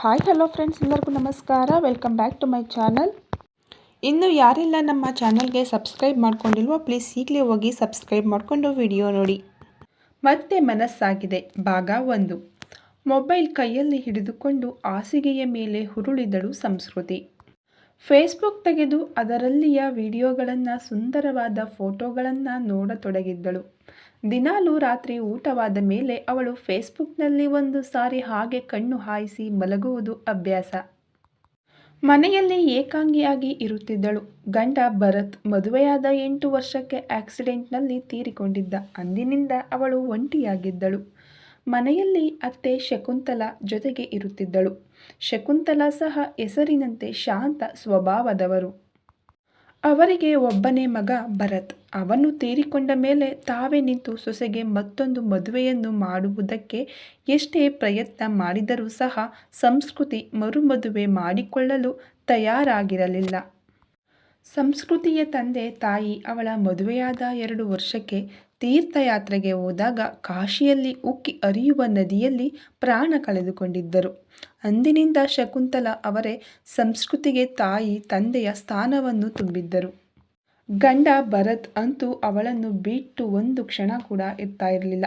Hi hello friends ಎಲ್ಲರಿಗೂ ನಮಸ್ಕಾರ. Welcome back to my channel ಇನ್ನು ಯಾರೆಲ್ಲ ನಮ್ಮ ಚಾನಲ್ಗೆ ಸಬ್ಸ್ಕ್ರೈಬ್ ಮಾಡ್ಕೊಂಡಿಲ್ವೋ ಪ್ಲೀಸ್ ಈಗಲೇ ಹೋಗಿ ಸಬ್ಸ್ಕ್ರೈಬ್ ಮಾಡಿಕೊಂಡು ವಿಡಿಯೋ ನೋಡಿ. ಮತ್ತೆ ಮನಸ್ಸಾಗಿದೆ, ಭಾಗ ಒಂದು. ಮೊಬೈಲ್ ಕೈಯಲ್ಲಿ ಹಿಡಿದುಕೊಂಡು ಹಾಸಿಗೆಯ ಮೇಲೆ ಹುರುಳಿದಳು ಸಂಸ್ಕೃತಿ. ಫೇಸ್ಬುಕ್ ತೆಗೆದು ಅದರಲ್ಲಿಯ ವಿಡಿಯೋಗಳನ್ನು ಸುಂದರವಾದ ಫೋಟೋಗಳನ್ನು ನೋಡತೊಡಗಿದ್ದಳು. ದಿನಾಲೂ ರಾತ್ರಿ ಊಟವಾದ ಮೇಲೆ ಅವಳು ಫೇಸ್ಬುಕ್ನಲ್ಲಿ ಒಂದು ಸಾರಿ ಹಾಗೆ ಕಣ್ಣು ಹಾಯಿಸಿ ಮಲಗುವುದು ಅಭ್ಯಾಸ. ಮನೆಯಲ್ಲಿ ಏಕಾಂಗಿಯಾಗಿ ಇರುತ್ತಿದ್ದಳು. ಗಂಡ ಭರತ್ ಮದುವೆಯಾದ ಎಂಟು ವರ್ಷಕ್ಕೆ ಆಕ್ಸಿಡೆಂಟ್ನಲ್ಲಿ ತೀರಿಕೊಂಡಿದ್ದ. ಅಂದಿನಿಂದ ಅವಳು ಒಂಟಿಯಾಗಿದ್ದಳು. ಮನೆಯಲ್ಲಿ ಅತ್ತೆ ಶಕುಂತಲ ಜೊತೆಗೆ ಇರುತ್ತಿದ್ದಳು. ಶಕುಂತಲ ಸಹ ಹೆಸರಿನಂತೆ ಶಾಂತ ಸ್ವಭಾವದವರು. ಅವರಿಗೆ ಒಬ್ಬನೇ ಮಗ ಭರತ್. ಅವನು ತೀರಿಕೊಂಡ ಮೇಲೆ ತಾವೇ ನಿಂತು ಸೊಸೆಗೆ ಮತ್ತೊಂದು ಮದುವೆಯನ್ನು ಮಾಡುವುದಕ್ಕೆ ಎಷ್ಟೇ ಪ್ರಯತ್ನ ಮಾಡಿದರೂ ಸಹ ಸಂಸ್ಕೃತಿ ಮರುಮದುವೆ ಮಾಡಿಕೊಳ್ಳಲು ತಯಾರಾಗಿರಲಿಲ್ಲ. ಸಂಸ್ಕೃತಿಯ ತಂದೆ ತಾಯಿ ಅವಳ ಮದುವೆಯಾದ ಎರಡು ವರ್ಷಕ್ಕೆ ತೀರ್ಥಯಾತ್ರೆಗೆ ಹೋದಾಗ ಕಾಶಿಯಲ್ಲಿ ಉಕ್ಕಿ ಅರಿಯುವ ನದಿಯಲ್ಲಿ ಪ್ರಾಣ ಕಳೆದುಕೊಂಡಿದ್ದರು. ಅಂದಿನಿಂದ ಶಕುಂತಲ ಅವರೇ ಸಂಸ್ಕೃತಿಗೆ ತಾಯಿ ತಂದೆಯ ಸ್ಥಾನವನ್ನು ತುಂಬಿದ್ದರು. ಗಂಡ ಭರತ್ ಅಂತೂ ಅವಳನ್ನು ಬಿಟ್ಟು ಒಂದು ಕ್ಷಣ ಕೂಡ ಇರ್ತಾ ಇರಲಿಲ್ಲ.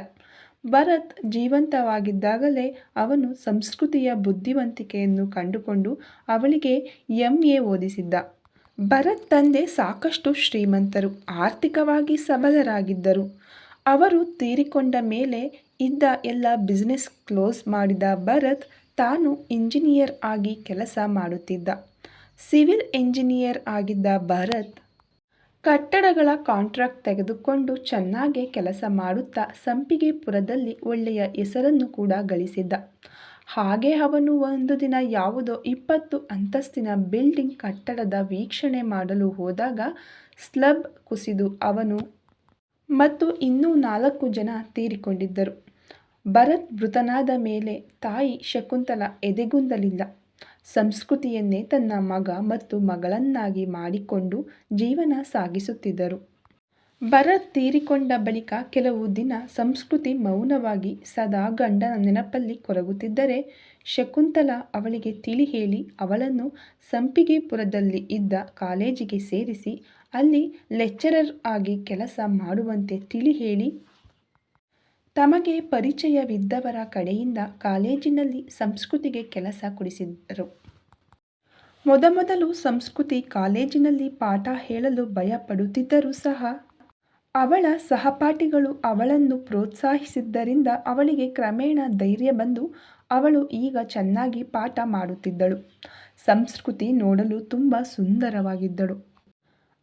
ಭರತ್ ಜೀವಂತವಾಗಿದ್ದಾಗಲೇ ಅವನು ಸಂಸ್ಕೃತಿಯ ಬುದ್ಧಿವಂತಿಕೆಯನ್ನು ಕಂಡುಕೊಂಡು ಅವಳಿಗೆ ಎಂ. ಎ. ಓದಿಸಿದ್ದ. ಭರತ್ ತಂದೆ ಸಾಕಷ್ಟು ಶ್ರೀಮಂತರು, ಆರ್ಥಿಕವಾಗಿ ಸಬಲರಾಗಿದ್ದರು. ಅವರು ತೀರಿಕೊಂಡ ಮೇಲೆ ಇದ್ದ ಎಲ್ಲ ಬಿಸ್ನೆಸ್ ಕ್ಲೋಸ್ ಮಾಡಿದ ಭರತ್ ತಾನು ಇಂಜಿನಿಯರ್ ಆಗಿ ಕೆಲಸ ಮಾಡುತ್ತಿದ್ದ. ಸಿವಿಲ್ ಇಂಜಿನಿಯರ್ ಆಗಿದ್ದ ಭರತ್ ಕಟ್ಟಡಗಳ ಕಾಂಟ್ರಾಕ್ಟ್ ತೆಗೆದುಕೊಂಡು ಚೆನ್ನಾಗಿ ಕೆಲಸ ಮಾಡುತ್ತಾ ಸಂಪಿಗೆಪುರದಲ್ಲಿ ಒಳ್ಳೆಯ ಹೆಸರನ್ನು ಕೂಡ ಗಳಿಸಿದ್ದ. ಹಾಗೆ ಅವನು ಒಂದು ದಿನ ಯಾವುದೋ ಇಪ್ಪತ್ತು ಅಂತಸ್ತಿನ ಬಿಲ್ಡಿಂಗ್ ಕಟ್ಟಡದ ವೀಕ್ಷಣೆ ಮಾಡಲು ಹೋದಾಗ ಸ್ಲಬ್ ಕುಸಿದು ಅವನು ಮತ್ತು ಇನ್ನೂ ನಾಲ್ಕು ಜನ ತೀರಿಕೊಂಡಿದ್ದರು. ಭರತ್ ಮೃತನಾದ ಮೇಲೆ ತಾಯಿ ಶಕುಂತಲ ಎದೆಗುಂದಲಿಲ್ಲ. ಸಂಸ್ಕೃತಿಯನ್ನೇ ತನ್ನ ಮಗ ಮತ್ತು ಮಗಳನ್ನಾಗಿ ಮಾಡಿಕೊಂಡು ಜೀವನ ಸಾಗಿಸುತ್ತಿದ್ದರು. ಬರ ತೀರಿಕೊಂಡ ಬಳಿಕ ಕೆಲವು ದಿನ ಸಂಸ್ಕೃತಿ ಮೌನವಾಗಿ ಸದಾ ಗಂಡನ ನೆನಪಲ್ಲಿ ಕೊರಗುತ್ತಿದ್ದರೆ ಶಕುಂತಲ ಅವಳಿಗೆ ತಿಳಿ ಹೇಳಿ ಅವಳನ್ನು ಸಂಪಿಗೆಪುರದಲ್ಲಿ ಇದ್ದ ಕಾಲೇಜಿಗೆ ಸೇರಿಸಿ ಅಲ್ಲಿ ಲೆಕ್ಚರರ್ ಆಗಿ ಕೆಲಸ ಮಾಡುವಂತೆ ತಿಳಿ ಹೇಳಿ ತಮಗೆ ಪರಿಚಯವಿದ್ದವರ ಕಡೆಯಿಂದ ಕಾಲೇಜಿನಲ್ಲಿ ಸಂಸ್ಕೃತಿಗೆ ಕೆಲಸ ಕೊಡಿಸಿದರು ಮೊದಮೊದಲು ಸಂಸ್ಕೃತಿ ಕಾಲೇಜಿನಲ್ಲಿ ಪಾಠ ಹೇಳಲು ಭಯಪಡುತ್ತಿದ್ದರೂ ಸಹ ಅವಳ ಸಹಪಾಠಿಗಳು ಅವಳನ್ನು ಪ್ರೋತ್ಸಾಹಿಸಿದ್ದರಿಂದ ಅವಳಿಗೆ ಕ್ರಮೇಣ ಧೈರ್ಯ ಬಂದು ಅವಳು ಈಗ ಚೆನ್ನಾಗಿ ಪಾಠ ಮಾಡುತ್ತಿದ್ದಳು. ಸಂಸ್ಕೃತಿ ನೋಡಲು ತುಂಬ ಸುಂದರವಾಗಿದ್ದಳು.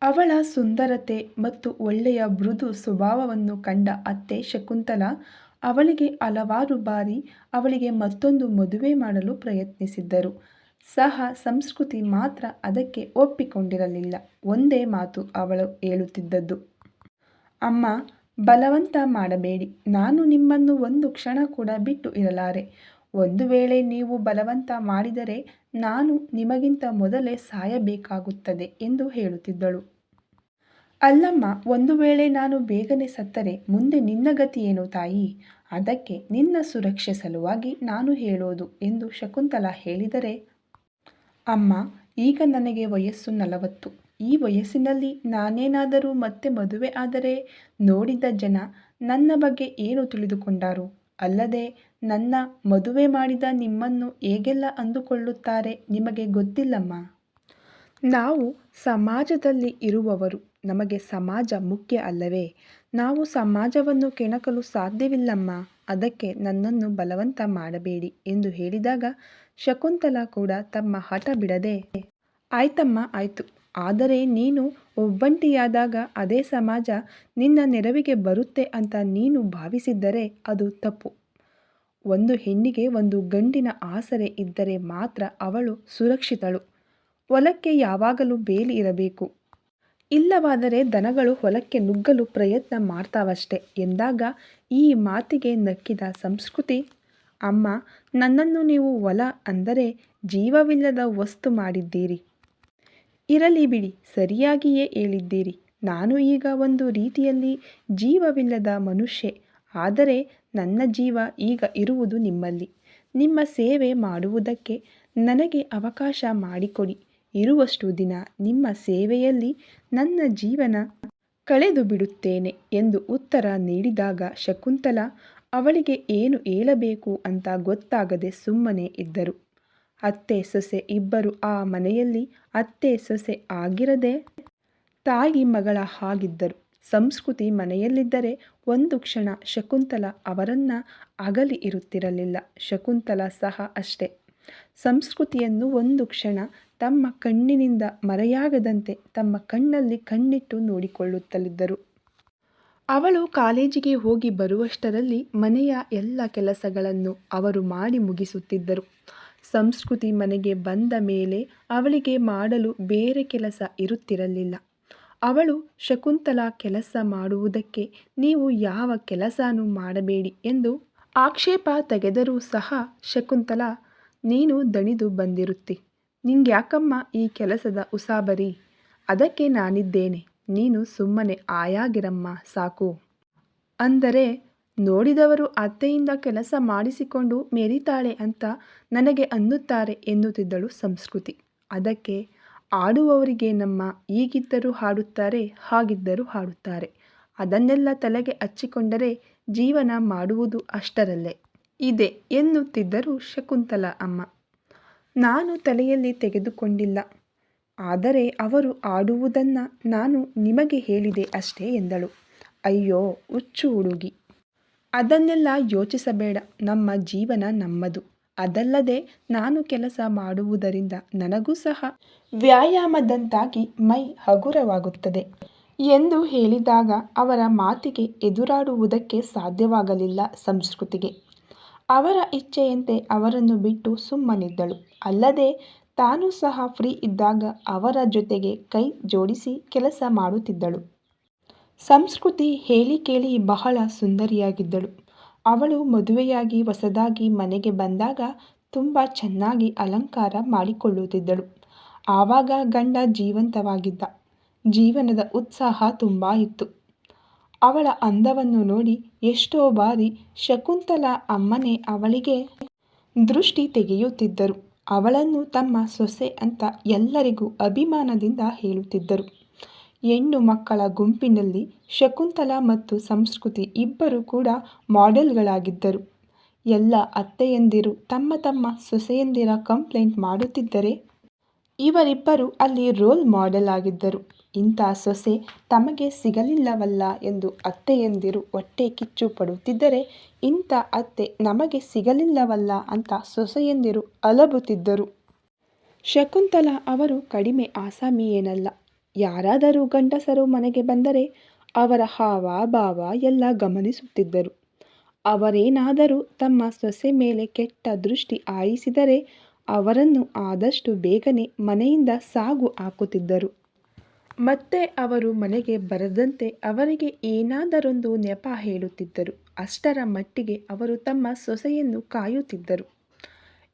ಅವಳ ಸುಂದರತೆ ಮತ್ತು ಒಳ್ಳೆಯ ಮೃದು ಸ್ವಭಾವವನ್ನು ಕಂಡ ಅತ್ತೆ ಶಕುಂತಲ ಅವಳಿಗೆ ಹಲವಾರು ಬಾರಿ ಅವಳಿಗೆ ಮತ್ತೊಂದು ಮದುವೆ ಮಾಡಲು ಪ್ರಯತ್ನಿಸಿದ್ದರು. ಸಹ ಸಂಸ್ಕೃತಿ ಮಾತ್ರ ಅದಕ್ಕೆ ಒಪ್ಪಿಕೊಂಡಿರಲಿಲ್ಲ. ಒಂದೇ ಮಾತು ಅವಳು ಹೇಳುತ್ತಿದ್ದದ್ದು. ಅಮ್ಮ, ಬಲವಂತ ಮಾಡಬೇಡಿ. ನಾನು ನಿಮ್ಮನ್ನು ಒಂದು ಕ್ಷಣ ಕೂಡ ಬಿಟ್ಟು ಇರಲಾರೆ. ಒಂದು ವೇಳೆ ನೀವು ಬಲವಂತ ಮಾಡಿದರೆ ನಾನು ನಿಮಗಿಂತ ಮೊದಲೇ ಸಾಯಬೇಕಾಗುತ್ತದೆ ಎಂದು ಹೇಳುತ್ತಿದ್ದಳು. ಅಲ್ಲಮ್ಮ, ಒಂದು ವೇಳೆ ನಾನು ಬೇಗನೆ ಸತ್ತರೆ ಮುಂದೆ ನಿನ್ನ ಗತಿ ಏನು ತಾಯಿ? ಅದಕ್ಕೆ ನಿನ್ನ ಸುರಕ್ಷೆ ಸಲುವಾಗಿ ನಾನು ಹೇಳೋದು ಎಂದು ಶಕುಂತಲಾ ಹೇಳಿದರೆ, ಅಮ್ಮ, ಈಗ ನನಗೆ ವಯಸ್ಸು ನಲವತ್ತು. ಈ ವಯಸ್ಸಿನಲ್ಲಿ ನಾನೇನಾದರೂ ಮತ್ತೆ ಮದುವೆ ಆದರೆ ನೋಡಿದ ಜನ ನನ್ನ ಬಗ್ಗೆ ಏನು ತಿಳಿದುಕೊಂಡಾರು? ಅಲ್ಲದೆ ನನ್ನ ಮದುವೆ ಮಾಡಿದ ನಿಮ್ಮನ್ನು ಹೇಗೆಲ್ಲ ಅಂದುಕೊಳ್ಳುತ್ತಾರೆ ನಿಮಗೆ ಗೊತ್ತಿಲ್ಲಮ್ಮ? ನಾವು ಸಮಾಜದಲ್ಲಿ ಇರುವವರು ನಮಗೆ ಸಮಾಜ ಮುಖ್ಯ ಅಲ್ಲವೇ? ನಾವು ಸಮಾಜವನ್ನು ಕೆಣಕಲು ಸಾಧ್ಯವಿಲ್ಲಮ್ಮ, ಅದಕ್ಕೆ ನನ್ನನ್ನು ಬಲವಂತ ಮಾಡಬೇಡಿ ಎಂದು ಹೇಳಿದಾಗ ಶಕುಂತಲಾ ಕೂಡ ತಮ್ಮ ಹಠ ಬಿಡದೆ, ಆಯ್ತಮ್ಮ, ಆಯ್ತು. ಆದರೆ ನೀನು ಒಬ್ಬಂಟಿಯಾದಾಗ ಅದೇ ಸಮಾಜ ನಿನ್ನ ನೆರವಿಗೆ ಬರುತ್ತೆ ಅಂತ ನೀನು ಭಾವಿಸಿದ್ದರೆ ಅದು ತಪ್ಪು. ಒಂದು ಹೆಣ್ಣಿಗೆ ಒಂದು ಗಂಡಿನ ಆಸರೆ ಇದ್ದರೆ ಮಾತ್ರ ಅವಳು ಸುರಕ್ಷಿತಳು. ಹೊಲಕ್ಕೆ ಯಾವಾಗಲೂ ಬೇಲಿ ಇರಬೇಕು. ಇಲ್ಲವಾದರೆ ದನಗಳು ಹೊಲಕ್ಕೆ ನುಗ್ಗಲು ಪ್ರಯತ್ನ ಮಾಡ್ತಾವಷ್ಟೆ ಎಂದಾಗ ಈ ಮಾತಿಗೆ ನಕ್ಕಿದ ಸಂಸ್ಕೃತಿ, ಅಮ್ಮ, ನನ್ನನ್ನು ನೀವು ಹೊಲ ಅಂದರೆ ಜೀವವಿಲ್ಲದ ವಸ್ತು ಮಾಡಿದ್ದೀರಿ. ಇರಲಿ ಬಿಡಿ, ಸರಿಯಾಗಿಯೇ ಹೇಳಿದ್ದೀರಿ. ನಾನು ಈಗ ಒಂದು ರೀತಿಯಲ್ಲಿ ಜೀವವಿಲ್ಲದ ಮನುಷ್ಯೆ. ಆದರೆ ನನ್ನ ಜೀವ ಈಗ ಇರುವುದು ನಿಮ್ಮಲ್ಲಿ. ನಿಮ್ಮ ಸೇವೆ ಮಾಡುವುದಕ್ಕೆ ನನಗೆ ಅವಕಾಶ ಮಾಡಿಕೊಡಿ. ಇರುವಷ್ಟು ದಿನ ನಿಮ್ಮ ಸೇವೆಯಲ್ಲಿ ನನ್ನ ಜೀವನ ಕಳೆದು ಬಿಡುತ್ತೇನೆ ಎಂದು ಉತ್ತರ ನೀಡಿದಾಗ ಶಕುಂತಲ, ಅವಳಿಗೆ ಏನು ಹೇಳಬೇಕು ಅಂತ ಗೊತ್ತಾಗದೆ ಸುಮ್ಮನೆ ಇದ್ದರು. ಅತ್ತೆ ಸೊಸೆ ಇಬ್ಬರು ಆ ಮನೆಯಲ್ಲಿ ಅತ್ತೆ ಸೊಸೆ ಆಗಿರದೆ ತಾಯಿ ಮಗಳ ಹಾಗಿದ್ದರು. ಸಂಸ್ಕೃತಿ ಮನೆಯಲ್ಲಿದ್ದರೆ ಒಂದು ಕ್ಷಣ ಶಕುಂತಲ ಅವರನ್ನ ಅಗಲಿ ಇರುತ್ತಿರಲಿಲ್ಲ. ಶಕುಂತಲ ಸಹ ಅಷ್ಟೇ. ಸಂಸ್ಕೃತಿಯನ್ನು ಒಂದು ಕ್ಷಣ ತಮ್ಮ ಕಣ್ಣಿನಿಂದ ಮರೆಯಾಗದಂತೆ ತಮ್ಮ ಕಣ್ಣಲ್ಲಿ ಕಣ್ಣಿಟ್ಟು ನೋಡಿಕೊಳ್ಳುತ್ತಲಿದ್ದರು. ಅವಳು ಕಾಲೇಜಿಗೆ ಹೋಗಿ ಬರುವಷ್ಟರಲ್ಲಿ ಮನೆಯ ಎಲ್ಲ ಕೆಲಸಗಳನ್ನು ಅವರು ಮಾಡಿ ಮುಗಿಸುತ್ತಿದ್ದರು. ಸಂಸ್ಕೃತಿ ಮನೆಗೆ ಬಂದ ಮೇಲೆ ಅವಳಿಗೆ ಮಾಡಲು ಬೇರೆ ಕೆಲಸ ಇರುತ್ತಿರಲಿಲ್ಲ. ಅವಳು ಶಕುಂತಲಾ ಕೆಲಸ ಮಾಡುವುದಕ್ಕೆ ನೀವು ಯಾವ ಕೆಲಸನೂ ಮಾಡಬೇಡಿ ಎಂದು ಆಕ್ಷೇಪ ತೆಗೆದರೂ ಸಹ ಶಕುಂತಲಾ, ನೀನು ದಣಿದು ಬಂದಿರುತ್ತಿ. ನಿಂಗ್ಯಾಕಮ್ಮ ಈ ಕೆಲಸದ ಉಸಾಬರಿ? ಅದಕ್ಕೆ ನಾನಿದ್ದೇನೆ. ನೀನು ಸುಮ್ಮನೆ ಆಯಾಗಿರಮ್ಮ, ಸಾಕು. ಅಂದರೆ, ನೋಡಿದವರು ಅತ್ತೆಯಿಂದ ಕೆಲಸ ಮಾಡಿಸಿಕೊಂಡು ಮೇರಿತಾಳೆ ಅಂತ ನನಗೆ ಅನ್ನುತ್ತಾರೆ ಎನ್ನುತ್ತಿದ್ದಳು ಸಂಸ್ಕೃತಿ. ಅದಕ್ಕೆ ಆಡುವವರಿಗೆ ನಮ್ಮ ಈಗಿದ್ದರೂ ಹಾಡುತ್ತಾರೆ, ಹಾಗಿದ್ದರೂ ಹಾಡುತ್ತಾರೆ. ಅದನ್ನೆಲ್ಲ ತಲೆಗೆ ಹಚ್ಚಿಕೊಂಡರೆ ಜೀವನ ಮಾಡುವುದು ಅಷ್ಟರಲ್ಲೇ. ಇದೆ ಎನ್ನುತ್ತಿದ್ದರು ಶಕುಂತಲ ಅಮ್ಮ. ನಾನು ತಲೆಯಲ್ಲಿ ತೆಗೆದುಕೊಂಡಿಲ್ಲ. ಆದರೆ ಅವರು ಆಡುವುದನ್ನು ನಾನು ನಿಮಗೆ ಹೇಳಿದೆ ಅಷ್ಟೇ ಎಂದಳು. ಅಯ್ಯೋ, ಹುಚ್ಚು ಹುಡುಗಿ. ಅದನ್ನೆಲ್ಲ ಯೋಚಿಸಬೇಡ. ನಮ್ಮ ಜೀವನ ನಮ್ಮದು. ಅದಲ್ಲದೆ ನಾನು ಕೆಲಸ ಮಾಡುವುದರಿಂದ ನನಗೂ ಸಹ ವ್ಯಾಯಾಮದಂತಾಗಿ ಮೈ ಹಗುರವಾಗುತ್ತದೆ ಎಂದು ಹೇಳಿದಾಗ ಅವರ ಮಾತಿಗೆ ಎದುರಾಡುವುದಕ್ಕೆ ಸಾಧ್ಯವಾಗಲಿಲ್ಲ ಸಂಸ್ಕೃತಿಗೆ. ಅವರ ಇಚ್ಛೆಯಂತೆ ಅವರನ್ನು ಬಿಟ್ಟು ಸುಮ್ಮನಿದ್ದಳು. ಅಲ್ಲದೆ ತಾನು ಸಹ ಫ್ರೀ ಇದ್ದಾಗ ಅವರ ಜೊತೆಗೆ ಕೈ ಜೋಡಿಸಿ ಕೆಲಸ ಮಾಡುತ್ತಿದ್ದಳು. ಸಂಸ್ಕೃತಿ ಹೇಳಿ ಕೇಳಿ ಬಹಳ ಸುಂದರಿಯಾಗಿದ್ದಳು. ಅವಳು ಮದುವೆಯಾಗಿ ಹೊಸದಾಗಿ ಮನೆಗೆ ಬಂದಾಗ ತುಂಬ ಚೆನ್ನಾಗಿ ಅಲಂಕಾರ ಮಾಡಿಕೊಳ್ಳುತ್ತಿದ್ದಳು. ಆವಾಗ ಗಂಡ ಜೀವಂತವಾಗಿದ್ದ. ಜೀವನದ ಉತ್ಸಾಹ ತುಂಬ ಇತ್ತು. ಅವಳ ಅಂದವನ್ನು ನೋಡಿ ಎಷ್ಟೋ ಬಾರಿ ಶಕುಂತಲ ಅಮ್ಮನೇ ಅವಳಿಗೆ ದೃಷ್ಟಿ ತೆಗೆಯುತ್ತಿದ್ದರು. ಅವಳನ್ನು ತಮ್ಮ ಸೊಸೆ ಅಂತ ಎಲ್ಲರಿಗೂ ಅಭಿಮಾನದಿಂದ ಹೇಳುತ್ತಿದ್ದರು. ಹೆಣ್ಣು ಮಕ್ಕಳ ಗುಂಪಿನಲ್ಲಿ ಶಕುಂತಲಾ ಮತ್ತು ಸಂಸ್ಕೃತಿ ಇಬ್ಬರು ಕೂಡ ಮಾಡೆಲ್ಗಳಾಗಿದ್ದರು. ಎಲ್ಲ ಅತ್ತೆಯಂದಿರು ತಮ್ಮ ತಮ್ಮ ಸೊಸೆಯಂದಿರ ಕಂಪ್ಲೇಂಟ್ ಮಾಡುತ್ತಿದ್ದರೆ ಇವರಿಬ್ಬರು ಅಲ್ಲಿ ರೋಲ್ ಮಾಡೆಲ್ ಆಗಿದ್ದರು. ಇಂಥ ಸೊಸೆ ತಮಗೆ ಸಿಗಲಿಲ್ಲವಲ್ಲ ಎಂದು ಅತ್ತೆಯಂದಿರು ಹೊಟ್ಟೆ ಕಿಚ್ಚು ಪಡುತ್ತಿದ್ದರೆ ಇಂಥ ಅತ್ತೆ ನಮಗೆ ಸಿಗಲಿಲ್ಲವಲ್ಲ ಅಂತ ಸೊಸೆಯಂದಿರು ಅಲಬುತ್ತಿದ್ದರು. ಶಕುಂತಲಾ ಅವರು ಕಡಿಮೆ ಆಸಾಮಿ ಏನಲ್ಲ ಯಾರಾದರೂ ಗಂಡಸರು ಮನೆಗೆ ಬಂದರೆ ಅವರ ಹಾವ, ಭಾವ ಎಲ್ಲ ಗಮನಿಸುತ್ತಿದ್ದರು. ಅವರೇನಾದರೂ ತಮ್ಮ ಸೊಸೆ ಮೇಲೆ ಕೆಟ್ಟ ದೃಷ್ಟಿ ಆಯಿಸಿದರೆ ಅವರನ್ನು ಆದಷ್ಟು ಬೇಗನೆ ಮನೆಯಿಂದ ಸಾಗು ಹಾಕುತ್ತಿದ್ದರು. ಮತ್ತೆ ಅವರು ಮನೆಗೆ ಬರದಂತೆ ಅವರಿಗೆ ಏನಾದರೊಂದು ನೆಪ ಹೇಳುತ್ತಿದ್ದರು. ಅಷ್ಟರ ಮಟ್ಟಿಗೆ ಅವರು ತಮ್ಮ ಸೊಸೆಯನ್ನು ಕಾಯುತ್ತಿದ್ದರು.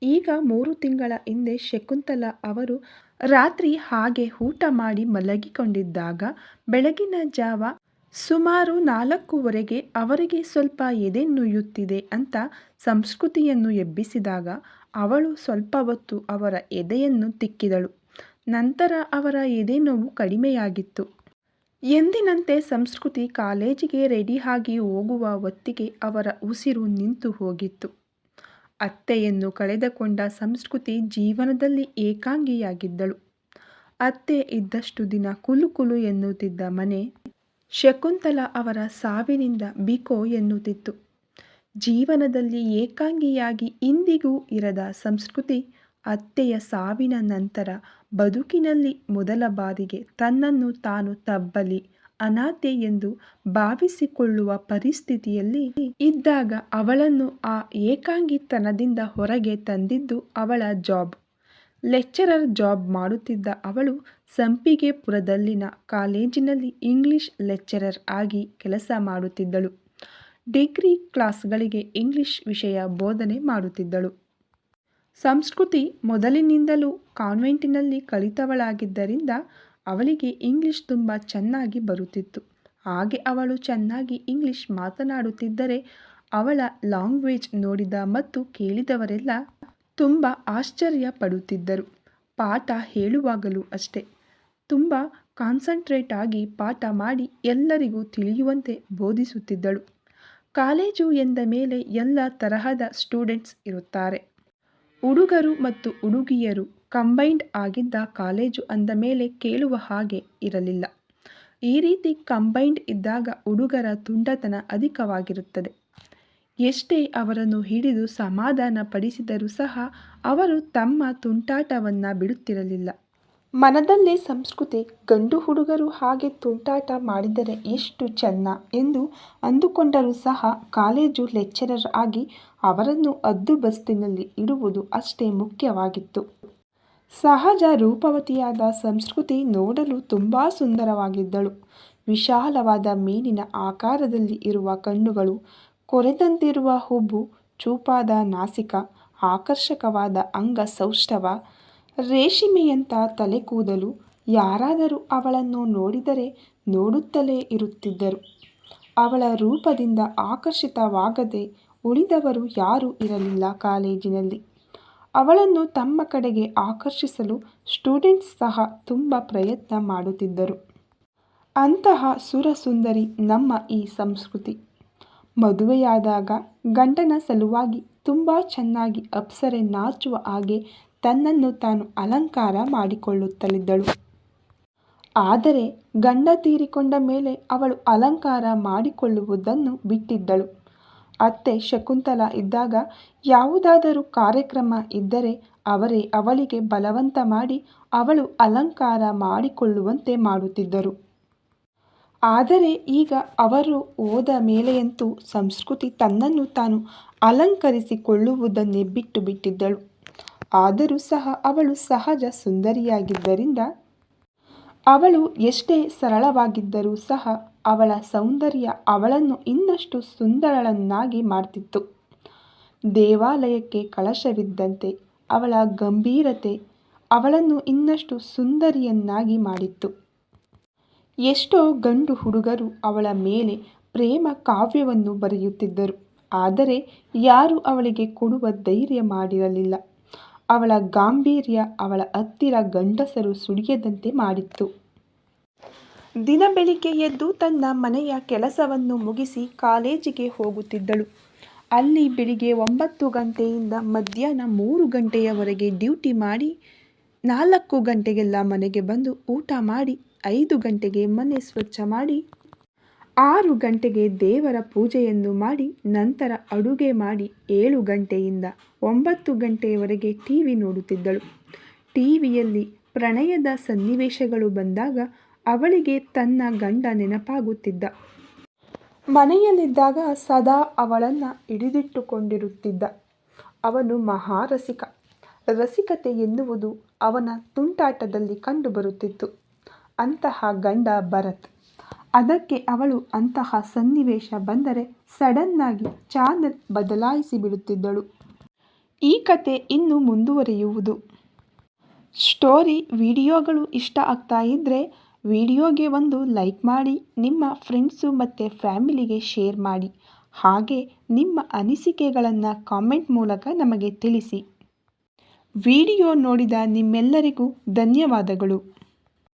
ಈಗ ಮೂರು ತಿಂಗಳ ಹಿಂದೆ ಶಕುಂತಲಾ ಅವರು ರಾತ್ರಿ ಹಾಗೆ ಊಟ ಮಾಡಿ ಮಲಗಿಕೊಂಡಿದ್ದಾಗ ಬೆಳಗಿನ ಜಾವ ಸುಮಾರು ನಾಲ್ಕೂವರೆಗೆ ಅವರಿಗೆ ಸ್ವಲ್ಪ ಎದೆ ನುಯ್ಯುತ್ತಿದೆ ಅಂತ ಸಂಸ್ಕೃತಿಯನ್ನು ಎಬ್ಬಿಸಿದಾಗ ಅವಳು ಸ್ವಲ್ಪ ಹೊತ್ತು ಅವರ ಎದೆಯನ್ನು ತಿಕ್ಕಿದಳು. ನಂತರ ಅವರ ಎದೆ ನೋವು ಕಡಿಮೆಯಾಗಿತ್ತು. ಎಂದಿನಂತೆ ಸಂಸ್ಕೃತಿ ಕಾಲೇಜಿಗೆ ರೆಡಿಯಾಗಿ ಹೋಗುವ ಹೊತ್ತಿಗೆ ಅವರ ಉಸಿರು ನಿಂತು ಹೋಗಿತ್ತು. ಅತ್ತೆಯನ್ನು ಕಳೆದುಕೊಂಡ ಸಂಸ್ಕೃತಿ ಜೀವನದಲ್ಲಿ ಏಕಾಂಗಿಯಾಗಿದ್ದಳು. ಅತ್ತೆ ಇದ್ದಷ್ಟು ದಿನ ಕುಲು ಕುಲು ಎನ್ನುತ್ತಿದ್ದ ಮನೆ ಶಕುಂತಲ ಅವರ ಸಾವಿನಿಂದ ಬಿಕೋ ಎನ್ನುತ್ತಿತ್ತು. ಜೀವನದಲ್ಲಿ ಏಕಾಂಗಿಯಾಗಿ ಇಂದಿಗೂ ಇರದ ಸಂಸ್ಕೃತಿ ಅತ್ತೆಯ ಸಾವಿನ ನಂತರ ಬದುಕಿನಲ್ಲಿ ಮೊದಲ ಬಾರಿಗೆ ತನ್ನನ್ನು ತಾನು ತಬ್ಬಲಿ. ಅನಾಥೆ ಎಂದು ಭಾವಿಸಿಕೊಳ್ಳುವ ಪರಿಸ್ಥಿತಿಯಲ್ಲಿ ಇದ್ದಾಗ ಅವಳನ್ನು ಆ ಏಕಾಂಗಿತನದಿಂದ ಹೊರಗೆ ತಂದಿದ್ದು ಅವಳ ಜಾಬ್. ಲೆಕ್ಚರರ್ ಜಾಬ್ ಮಾಡುತ್ತಿದ್ದ ಅವಳು ಸಂಪಿಗೆಪುರದಲ್ಲಿನ ಕಾಲೇಜಿನಲ್ಲಿ ಇಂಗ್ಲಿಷ್ ಲೆಕ್ಚರರ್ ಆಗಿ ಕೆಲಸ ಮಾಡುತ್ತಿದ್ದಳು. ಡಿಗ್ರಿ ಕ್ಲಾಸ್ಗಳಿಗೆ ಇಂಗ್ಲಿಷ್ ವಿಷಯ ಬೋಧನೆ ಮಾಡುತ್ತಿದ್ದಳು. ಸಂಸ್ಕೃತಿ ಮೊದಲಿನಿಂದಲೂ ಕಾನ್ವೆಂಟಿನಲ್ಲಿ ಕಲಿತವಳಾಗಿದ್ದರಿಂದ ಅವಳಿಗೆ ಇಂಗ್ಲಿಷ್ ತುಂಬ ಚೆನ್ನಾಗಿ ಬರುತ್ತಿತ್ತು. ಹಾಗೆ ಅವಳು ಚೆನ್ನಾಗಿ ಇಂಗ್ಲಿಷ್ ಮಾತನಾಡುತ್ತಿದ್ದರೆ ಅವಳ ಲ್ಯಾಂಗ್ವೇಜ್ ನೋಡಿದ ಮತ್ತು ಕೇಳಿದವರೆಲ್ಲ ತುಂಬ ಆಶ್ಚರ್ಯ ಪಡುತ್ತಿದ್ದರು. ಪಾಠ ಹೇಳುವಾಗಲೂ ಅಷ್ಟೇ. ತುಂಬ ಕಾನ್ಸಂಟ್ರೇಟ್ ಆಗಿ ಪಾಠ ಮಾಡಿ ಎಲ್ಲರಿಗೂ ತಿಳಿಯುವಂತೆ ಬೋಧಿಸುತ್ತಿದ್ದಳು. ಕಾಲೇಜು ಎಂದ ಮೇಲೆ ಎಲ್ಲ ತರಹದ ಸ್ಟೂಡೆಂಟ್ಸ್ ಇರುತ್ತಾರೆ. ಹುಡುಗರು ಮತ್ತು ಹುಡುಗಿಯರು ಕಂಬೈನ್ಡ್ ಆಗಿದ್ದ ಕಾಲೇಜು ಅಂದ ಮೇಲೆ ಕೇಳುವ ಹಾಗೆ ಇರಲಿಲ್ಲ. ಈ ರೀತಿ ಕಂಬೈನ್ಡ್ ಇದ್ದಾಗ ಹುಡುಗರ ತುಂಡತನ ಅಧಿಕವಾಗಿರುತ್ತದೆ. ಎಷ್ಟೇ ಅವರನ್ನು ಹಿಡಿದು ಸಮಾಧಾನ ಪಡಿಸಿದರೂ ಸಹ ಅವರು ತಮ್ಮ ತುಂಟಾಟವನ್ನು ಬಿಡುತ್ತಿರಲಿಲ್ಲ. ಮನದಲ್ಲೇ ಸಂಸ್ಕೃತಿ, ಗಂಡು ಹುಡುಗರು ಹಾಗೆ ತುಂಟಾಟ ಮಾಡಿದರೆ ಎಷ್ಟು ಚೆನ್ನ ಎಂದು ಅಂದುಕೊಂಡರೂ ಸಹ ಕಾಲೇಜು ಲೆಕ್ಚರರ್ ಆಗಿ ಅವರನ್ನು ಹದ್ದುಬಸ್ತಿನಲ್ಲಿ ಇಡುವುದು ಅಷ್ಟೇ ಮುಖ್ಯವಾಗಿತ್ತು. ಸಹಜ ರೂಪವತಿಯಾದ ಸಂಸ್ಕೃತಿ ನೋಡಲು ತುಂಬ ಸುಂದರವಾಗಿದ್ದಳು. ವಿಶಾಲವಾದ ಮೀನಿನ ಆಕಾರದಲ್ಲಿ ಇರುವ ಕಣ್ಣುಗಳು, ಕೊರೆದಂತಿರುವ ಹುಬ್ಬು, ಚೂಪಾದ ನಾಸಿಕ, ಆಕರ್ಷಕವಾದ ಅಂಗಸೌಷ್ಠವ ರೇಷ್ಮೆಯಂಥ ತಲೆಕೂದಲು ಯಾರಾದರೂ ಅವಳನ್ನು ನೋಡಿದರೆ ನೋಡುತ್ತಲೇ ಇರುತ್ತಿದ್ದರು. ಅವಳ ರೂಪದಿಂದ ಆಕರ್ಷಿತವಾಗದೆ ಉಳಿದವರು ಯಾರೂ ಇರಲಿಲ್ಲ ಕಾಲೇಜಿನಲ್ಲಿ. ಅವಳನ್ನು ತಮ್ಮ ಕಡೆಗೆ ಆಕರ್ಷಿಸಲು ಸ್ಟೂಡೆಂಟ್ಸ್ ಸಹ ತುಂಬ ಪ್ರಯತ್ನ ಮಾಡುತ್ತಿದ್ದರು. ಅಂತಹ ಸುರಸುಂದರಿ ನಮ್ಮ ಈ ಸಂಸ್ಕೃತಿ. ಮದುವೆಯಾದಾಗ ಗಂಡನ ಸಲುವಾಗಿ ತುಂಬ ಚೆನ್ನಾಗಿ ಅಪ್ಸರೆ ನಾಚುವ ಹಾಗೆ ತನ್ನನ್ನು ತಾನು ಅಲಂಕಾರ ಮಾಡಿಕೊಳ್ಳುತ್ತಲಿದ್ದಳು. ಆದರೆ ಗಂಡ ತೀರಿಕೊಂಡ ಮೇಲೆ ಅವಳು ಅಲಂಕಾರ ಮಾಡಿಕೊಳ್ಳುವುದನ್ನು ಬಿಟ್ಟಿದ್ದಳು. ಅತ್ತೆ ಶಕುಂತಲ ಇದ್ದಾಗ ಯಾವುದಾದರೂ ಕಾರ್ಯಕ್ರಮ ಇದ್ದರೆ ಅವರೇ ಅವಳಿಗೆ ಬಲವಂತ ಮಾಡಿ ಅವಳು ಅಲಂಕಾರ ಮಾಡಿಕೊಳ್ಳುವಂತೆ ಮಾಡುತ್ತಿದ್ದರು. ಆದರೆ ಈಗ ಅವರು ಓದ ಮೇಲೆಯಂತೂ ಸಂಸ್ಕೃತಿ ತನ್ನನ್ನು ತಾನು ಅಲಂಕರಿಸಿಕೊಳ್ಳುವುದನ್ನೇ ಬಿಟ್ಟು ಬಿಟ್ಟಿದ್ದಳು. ಆದರೂ ಸಹ ಅವಳು ಸಹಜ ಸುಂದರಿಯಾಗಿದ್ದರಿಂದ ಅವಳು ಎಷ್ಟೇ ಸರಳವಾಗಿದ್ದರೂ ಸಹ ಅವಳ ಸೌಂದರ್ಯ ಅವಳನ್ನು ಇನ್ನಷ್ಟು ಸುಂದರಳನ್ನಾಗಿ ಮಾಡ್ತಿತ್ತು. ದೇವಾಲಯಕ್ಕೆ ಕಳಶವಿದ್ದಂತೆ ಅವಳ ಗಂಭೀರತೆ ಅವಳನ್ನು ಇನ್ನಷ್ಟು ಸುಂದರಿಯನ್ನಾಗಿ ಮಾಡಿತ್ತು. ಎಷ್ಟೋ ಗಂಡು ಹುಡುಗರು ಅವಳ ಮೇಲೆ ಪ್ರೇಮ ಕಾವ್ಯವನ್ನು ಬರೆಯುತ್ತಿದ್ದರು, ಆದರೆ ಯಾರೂ ಅವಳಿಗೆ ಕೊಡುವ ಧೈರ್ಯ ಮಾಡಿರಲಿಲ್ಲ. ಅವಳ ಗಾಂಭೀರ್ಯ ಅವಳ ಹತ್ತಿರ ಗಂಡಸರು ಸುಳಿಯದಂತೆ ಮಾಡಿತ್ತು. ದಿನ ಬೆಳಿಗ್ಗೆ ಎದ್ದು ತನ್ನ ಮನೆಯ ಕೆಲಸವನ್ನು ಮುಗಿಸಿ ಕಾಲೇಜಿಗೆ ಹೋಗುತ್ತಿದ್ದಳು. ಅಲ್ಲಿ ಬೆಳಿಗ್ಗೆ ಒಂಬತ್ತು ಗಂಟೆಯಿಂದ ಮಧ್ಯಾಹ್ನ ಮೂರು ಗಂಟೆಯವರೆಗೆ ಡ್ಯೂಟಿ ಮಾಡಿ ನಾಲ್ಕು ಗಂಟೆಗೆಲ್ಲ ಮನೆಗೆ ಬಂದು ಊಟ ಮಾಡಿ ಐದು ಗಂಟೆಗೆ ಮನೆ ಸ್ವಚ್ಛ ಮಾಡಿ ಆರು ಗಂಟೆಗೆ ದೇವರ ಪೂಜೆಯನ್ನು ಮಾಡಿ, ನಂತರ ಅಡುಗೆ ಮಾಡಿ ಏಳು ಗಂಟೆಯಿಂದ ಒಂಬತ್ತು ಗಂಟೆಯವರೆಗೆ ಟಿ ವಿ ನೋಡುತ್ತಿದ್ದಳು. ಟಿವಿಯಲ್ಲಿ ಪ್ರಣಯದ ಸನ್ನಿವೇಶಗಳು ಬಂದಾಗ ಅವಳಿಗೆ ತನ್ನ ಗಂಡ ನೆನಪಾಗುತ್ತಿದ್ದ. ಮನೆಯಲ್ಲಿದ್ದಾಗ ಸದಾ ಅವಳನ್ನು ಹಿಡಿದಿಟ್ಟುಕೊಂಡಿರುತ್ತಿದ್ದ. ಅವನು ಮಹಾರಸಿಕ. ರಸಿಕತೆ ಎನ್ನುವುದು ಅವನ ತುಂಟಾಟದಲ್ಲಿ ಕಂಡುಬರುತ್ತಿತ್ತು. ಅಂತಹ ಗಂಡ ಭರತ್. ಅದಕ್ಕೆ ಅವಳು ಅಂತಹ ಸನ್ನಿವೇಶ ಬಂದರೆ ಸಡನ್ನಾಗಿ ಚಾನಲ್ ಬದಲಾಯಿಸಿ ಬಿಡುತ್ತಿದ್ದಳು. ಈ ಕತೆ ಇನ್ನು ಮುಂದುವರಿಯುವುದು. ಸ್ಟೋರಿ, ವಿಡಿಯೋಗಳು ಇಷ್ಟ ಆಗ್ತಾ ಇದ್ದರೆ ವಿಡಿಯೋಗೆ ಒಂದು ಲೈಕ್ ಮಾಡಿ, ನಿಮ್ಮ ಫ್ರೆಂಡ್ಸು ಮತ್ತು ಫ್ಯಾಮಿಲಿಗೆ ಶೇರ್ ಮಾಡಿ. ಹಾಗೆ ನಿಮ್ಮ ಅನಿಸಿಕೆಗಳನ್ನು ಕಾಮೆಂಟ್ ಮೂಲಕ ನಮಗೆ ತಿಳಿಸಿ. ವಿಡಿಯೋ ನೋಡಿದ ನಿಮ್ಮೆಲ್ಲರಿಗೂ ಧನ್ಯವಾದಗಳು.